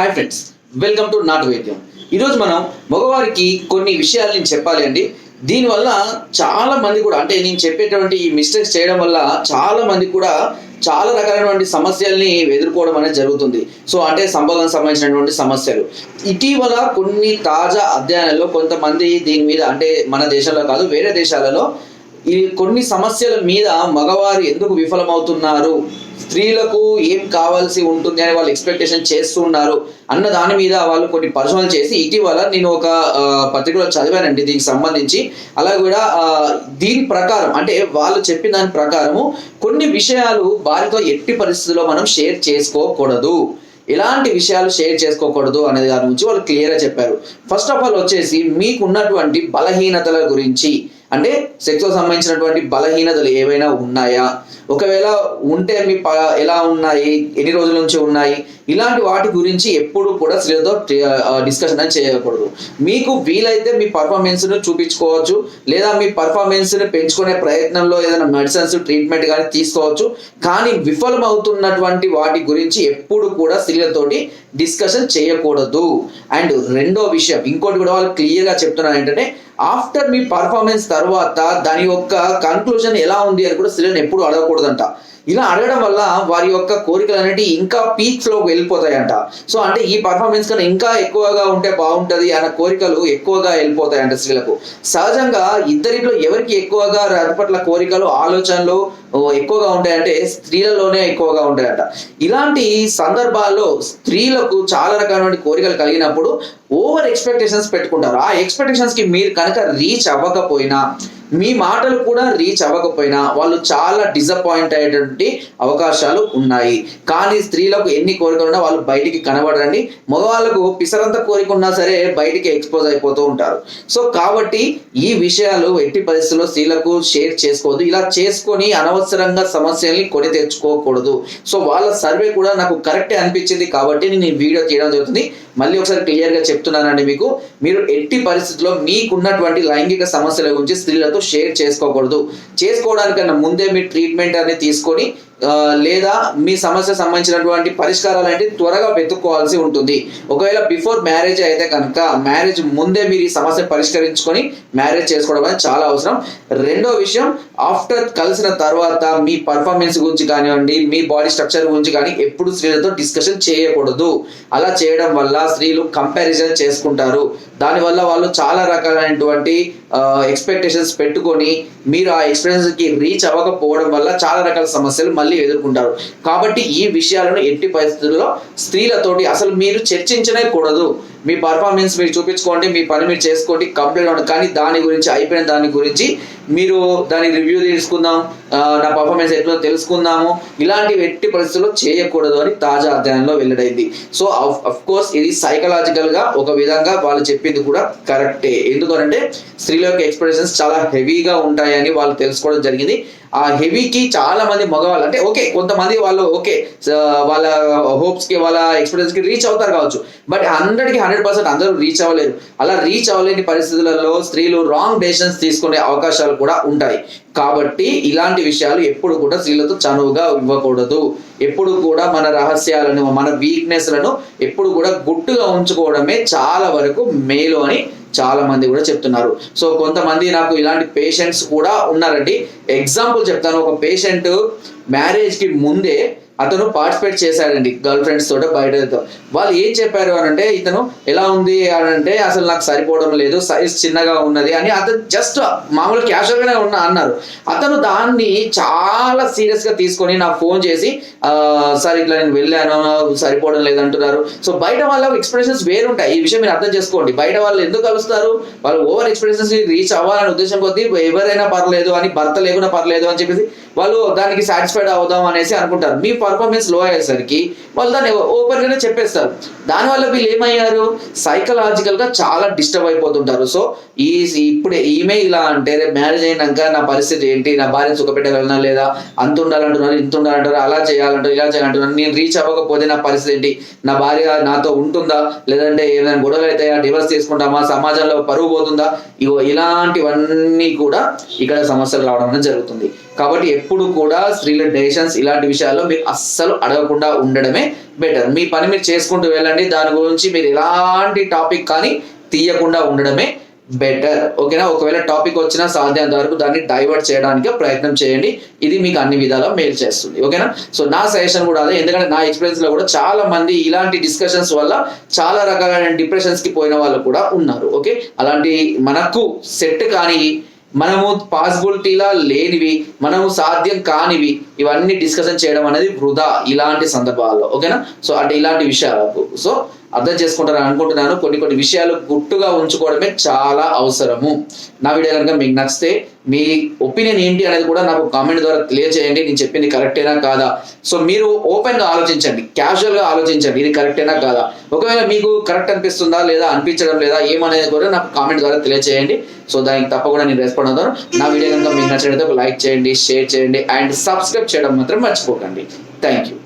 Hi friends welcome to నాటు వైద్యం ఈరోజు మనం మగవారికి కొన్ని విషయాలు నేను చెప్పాలి అండి. దీనివల్ల చాలా మంది కూడా అంటే నేను చెప్పేటువంటి ఈ మిస్టేక్స్ చేయడం వల్ల చాలా మంది కూడా చాలా రకాలైనటువంటి సమస్యల్ని ఎదుర్కోవడం అనేది జరుగుతుంది. సో అంటే సంభోగం సంబంధించినటువంటి సమస్యలు. ఇటీవల కొన్ని తాజా అధ్యయనాల్లో కొంతమంది దీని మీద అంటే మన దేశంలో కాదు వేరే దేశాలలో ఈ కొన్ని సమస్యల మీద మగవారు ఎందుకు విఫలమవుతున్నారు? స్త్రీలకు ఏం కావాల్సి ఉంటుంది అని వాళ్ళు ఎక్స్పెక్టేషన్ చేస్తున్నారు అన్న దాని మీద వాళ్ళు కొన్ని పరిశోధనలు చేసి ఇటీవల నేను ఒక పత్రికలో చదివానండి దీనికి సంబంధించి. అలా కూడా దీని ప్రకారం అంటే వాళ్ళు చెప్పిన దాని ప్రకారము కొన్ని విషయాలు వారితో ఎట్టి పరిస్థితుల్లో మనం షేర్ చేసుకోకూడదు. ఎలాంటి విషయాలు షేర్ చేసుకోకూడదు అనేది దాని గురించి వాళ్ళు క్లియర్గా చెప్పారు. ఫస్ట్ ఆఫ్ ఆల్ వచ్చేసి మీకు ఉన్నటువంటి బలహీనతల గురించి అంటే సెక్స్కు సంబంధించినటువంటి బలహీనతలు ఏవైనా ఉన్నాయా? ఒకవేళ ఉంటే మీ ప- ఎలా ఉన్నాయి? ఎన్ని రోజుల నుంచి ఉన్నాయి? ఇలాంటి వాటి గురించి ఎప్పుడు కూడా స్త్రీలతో డిస్కషన్ అని చేయకూడదు. మీకు వీలైతే మీ పర్ఫార్మెన్స్ను చూపించుకోవచ్చు. లేదా మీ పర్ఫార్మెన్స్ని పెంచుకునే ప్రయత్నంలో ఏదైనా మెడిసిన్స్ ట్రీట్మెంట్ కానీ తీసుకోవచ్చు. కానీ విఫలమవుతున్నటువంటి వాటి గురించి ఎప్పుడు కూడా స్త్రీలతోటి డిస్కషన్ చేయకూడదు. అండ్ రెండో విషయం ఇంకోటి కూడా వాళ్ళు క్లియర్గా చెప్తున్నారు ఏంటంటే ఆఫ్టర్ మీ పర్ఫార్మెన్స్ తర్వాత దాని యొక్క కన్క్లూజన్ ఎలా ఉంది అని కూడా స్త్రీలను ఎప్పుడు అడగకూడదంట. ఇలా అడగడం వల్ల వారి యొక్క కోరికలు అనేవి ఇంకా పీక్స్లోకి వెళ్ళిపోతాయంట. సో అంటే ఈ పర్ఫార్మెన్స్ కన్నా ఇంకా ఎక్కువగా ఉంటే బాగుంటది అన్న కోరికలు ఎక్కువగా వెళ్ళిపోతాయంట స్త్రీలకు. సహజంగా ఇద్దరిలో ఎవరికి ఎక్కువగా వాటి పట్ల కోరికలు ఆలోచనలు ఎక్కువగా ఉంటాయంటే స్త్రీలలోనే ఎక్కువగా ఉంటాయంట. ఇలాంటి సందర్భాల్లో స్త్రీలకు చాలా రకమైన కోరికలు కలిగినప్పుడు ఓవర్ ఎక్స్పెక్టేషన్స్ పెట్టుకుంటారు. ఆ ఎక్స్పెక్టేషన్స్కి మీరు కనుక రీచ్ అవ్వకపోయినా మీ మాటలు కూడా రీచ్ అవ్వకపోయినా వాళ్ళు చాలా డిసప్పాయింట్ అయ్యేటువంటి అవకాశాలు ఉన్నాయి. కానీ స్త్రీలకు ఎన్ని కోరికలు ఉన్నా వాళ్ళు బయటికి కనబడరండి. మగవాళ్ళకు పిసరంత కోరిక ఉన్నా సరే బయటికి ఎక్స్పోజ్ అయిపోతూ ఉంటారు. సో కాబట్టి ఈ విషయాలు ఎట్టి పరిస్థితుల్లో స్త్రీలకు షేర్ చేసుకోవద్దు. ఇలా చేసుకొని అనవసరంగా సమస్యల్ని కొని తెచ్చుకోకూడదు. సో వాళ్ళ సర్వే కూడా నాకు కరెక్టే అనిపించింది కాబట్టి నేను ఈ వీడియో తీయడం జరుగుతుంది. మళ్ళీ ఒకసారి క్లియర్గా చెప్తున్నానండి మీకు. మీరు ఎట్టి పరిస్థితుల్లో మీకున్నటువంటి లైంగిక సమస్యల గురించి స్త్రీలతో షేర్ చేసుకోకూడదు. చేసుకోవడానికన్నా ముందే మీ ట్రీట్మెంట్ అనేది తీసుకొని లేదా మీ సమస్య సంబంధించినటువంటి పరిష్కారాలు అంటే త్వరగా వెతుక్కోవాల్సి ఉంటుంది. ఒకవేళ బిఫోర్ మ్యారేజ్ అయితే కనుక మ్యారేజ్ ముందే మీరు ఈ సమస్య పరిష్కరించుకొని మ్యారేజ్ చేసుకోవడం అనేది చాలా అవసరం. రెండో విషయం ఆఫ్టర్ కలిసిన తర్వాత మీ పర్ఫార్మెన్స్ గురించి కానివ్వండి మీ బాడీ స్ట్రక్చర్ గురించి కానీ ఎప్పుడు స్త్రీలతో డిస్కషన్ చేయకూడదు. అలా చేయడం వల్ల స్త్రీలు కంపారిజన్ చేసుకుంటారు. దానివల్ల వాళ్ళు చాలా రకాలైనటువంటి ఎక్స్పెక్టేషన్స్ పెట్టుకొని మీరు ఆ ఎక్స్పీరియన్స్కి రీచ్ అవ్వకపోవడం వల్ల చాలా రకాల సమస్యలు మళ్ళీ ఎదుర్కొంటారు. కాబట్టి ఈ విషయాలను ఎట్టి పరిస్థితుల్లో స్త్రీలతోటి అసలు మీరు చర్చించనే కూడదు. మీ పర్ఫార్మెన్స్ మీరు చూపించుకోండి మీ పని మీరు చేసుకోండి కంప్లీట్ అవ్వండి కానీ దాని గురించి అయిపోయిన దాని గురించి మీరు దాని రివ్యూ తీసుకుందాం నా పర్ఫార్మెన్స్ ఎట్లా తెలుసుకుందాము. ఇలాంటివి ఎట్టి పరిస్థితుల్లో చేయకూడదు అని తాజా అధ్యయనంలో వెల్లడైంది. సో అఫ్ కోర్స్ ఇది సైకలాజికల్గా ఒక విధంగా వాళ్ళు చెప్పింది కూడా కరెక్టే ఎందుకంటే స్త్రీల యొక్క ఎక్స్ప్రెషన్స్ చాలా హెవీగా ఉంటాయని వాళ్ళు తెలుసుకోవడం జరిగింది. ఆ హెవీకి చాలా మంది మగవాళ్ళు అంటే ఓకే కొంతమంది వాళ్ళు ఓకే వాళ్ళ హోప్స్కి వాళ్ళ ఎక్స్పీరియన్స్కి రీచ్ అవుతారు కావచ్చు. బట్ హండ్రెడ్ హండ్రెడ్ పర్సెంట్ అందరూ రీచ్ అవ్వలేరు. అలా రీచ్ అవ్వలేని పరిస్థితులలో స్త్రీలు రాంగ్ డెసిషన్స్ తీసుకునే అవకాశాలు కూడా ఉంటాయి. కాబట్టి ఇలాంటి విషయాలు ఎప్పుడు కూడా స్త్రీలతో చనువుగా ఇవ్వకూడదు. ఎప్పుడు కూడా మన రహస్యాలను మన వీక్నెస్లను ఎప్పుడు కూడా గుట్టుగా ఉంచుకోవడమే చాలా వరకు మేలు అని చాలా మంది కూడా చెప్తున్నారు. సో కొంతమంది నాకు ఇలాంటి పేషెంట్స్ కూడా ఉన్నారండి. ఎగ్జాంపుల్ చెప్తాను. ఒక పేషెంట్ మ్యారేజ్కి ముందే అతను పార్టిసిపేట్ చేశాడండి. గర్ల్ ఫ్రెండ్స్ తోట బయటతో వాళ్ళు ఏం చెప్పారు అని అంటే ఇతను ఎలా ఉంది? అని అంటే అసలు నాకు సరిపోవడం లేదు. సైజ్ చిన్నగా ఉన్నది అని అతను జస్ట్ మామూలు క్యాషువల్గానే ఉన్నా అన్నారు. అతను దాన్ని చాలా సీరియస్గా తీసుకొని నాకు ఫోన్ చేసి సార్ ఇట్లా నేను వెళ్ళాను. సరిపోవడం లేదంటున్నారు. సో బయట వాళ్ళ ఎక్స్ప్రెషన్స్ వేరుంటాయి. ఈ విషయం మీరు అర్థం చేసుకోండి. బయట వాళ్ళు ఎందుకు కలుస్తారు? వాళ్ళు ఓవర్ ఎక్స్ప్రెషన్స్ రీచ్ అవ్వాలనే ఉద్దేశం కొద్దీ ఎవరైనా పర్లేదు అని భర్త లేకుండా పర్లేదు అని చెప్పేసి వాళ్ళు దానికి సాటిస్ఫైడ్ అవుదాం అనేసి అనుకుంటారు. మీ పర్ఫార్మెన్స్లో అయ్యేసరికి వాళ్ళు దాన్ని ఓపెన్గానే చెప్పేస్తారు. దానివల్ల వీళ్ళు ఏమయ్యారు? సైకలాజికల్గా చాలా డిస్టర్బ్ అయిపోతుంటారు. సో ఈ ఇప్పుడే ఈమె ఇలా అంటే రేపు మ్యారేజ్ అయినాక నా పరిస్థితి ఏంటి? నా భార్య సుఖపెట్టగలనా లేదా? అంత ఉండాలంటున్నారు ఇంత ఉండాలంటారు అలా చేయాలంటారు ఇలా చేయాలంటున్నారు. నేను రీచ్ అవ్వకపోతే నా పరిస్థితి ఏంటి? నా భార్య నాతో ఉంటుందా? లేదంటే ఏదైనా గొడవలు అవుతాయా? డివర్స్ తీసుకుంటామా సమాజంలో పరువు పోతుందా? ఇగో ఇలాంటివన్నీ కూడా ఇక్కడ సమస్యలు రావడం అనేది జరుగుతుంది. కాబట్టి ఎప్పుడు కూడా స్త్రీల డెసిషన్స్ ఇలాంటి విషయాల్లో మీరు అస్సలు అడగకుండా ఉండడమే బెటర్ మీ పని మీరు చేసుకుంటూ వెళ్ళండి. దాని గురించి మీరు ఎలాంటి టాపిక్ కానీ తీయకుండా ఉండడమే బెటర్ ఓకేనా ఒకవేళ టాపిక్ వచ్చినా సాధ్యమైనంత వరకు దాన్ని డైవర్ట్ చేయడానికి ప్రయత్నం చేయండి. ఇది మీకు అన్ని విధాలా మేలు చేస్తుంది. ఓకేనా సో నా సజెషన్ కూడా అదే. ఎందుకంటే నా ఎక్స్పీరియన్స్లో కూడా చాలా మంది ఇలాంటి డిస్కషన్స్ వల్ల చాలా రకాలైన డిప్రెషన్స్కి పోయిన వాళ్ళు కూడా ఉన్నారు. ఓకే అలాంటి మనకు సెట్ కానీ మనము పాసిబిలిటీలా లేనివి మనము సాధ్యం కానివి ఇవన్నీ డిస్కషన్ చేయడం అనేది వృధా ఇలాంటి సందర్భాల్లో ఓకేనా? సో అంటే ఇలాంటి విషయాలకు. సో అర్థం చేసుకుంటారని అనుకుంటున్నాను. కొన్ని కొన్ని విషయాలు గుట్టుగా ఉంచుకోవడమే చాలా అవసరము. నా వీడియో కనుక మీకు నచ్చితే మీ ఒపీనియన్ ఏంటి అనేది కూడా నాకు కామెంట్ ద్వారా తెలియజేయండి నేను చెప్పింది కరెక్టేనా కాదా? సో మీరు ఓపెన్గా ఆలోచించండి. క్యాజువల్గా ఆలోచించండి. ఇది కరెక్టేనా కాదా? ఒకవేళ మీకు కరెక్ట్ అనిపిస్తుందా లేదా అనిపించడం లేదా ఏమనేది కూడా నాకు కామెంట్ ద్వారా తెలియజేయండి సో దానికి తప్పకుండా నేను రెస్పాండ్ అవుతాను. నా వీడియో కనుక మీకు నచ్చినట్లయితే ఒక లైక్ చేయండి షేర్ చేయండి అండ్ సబ్స్క్రైబ్ చేయడం మాత్రం మర్చిపోకండి. Thank you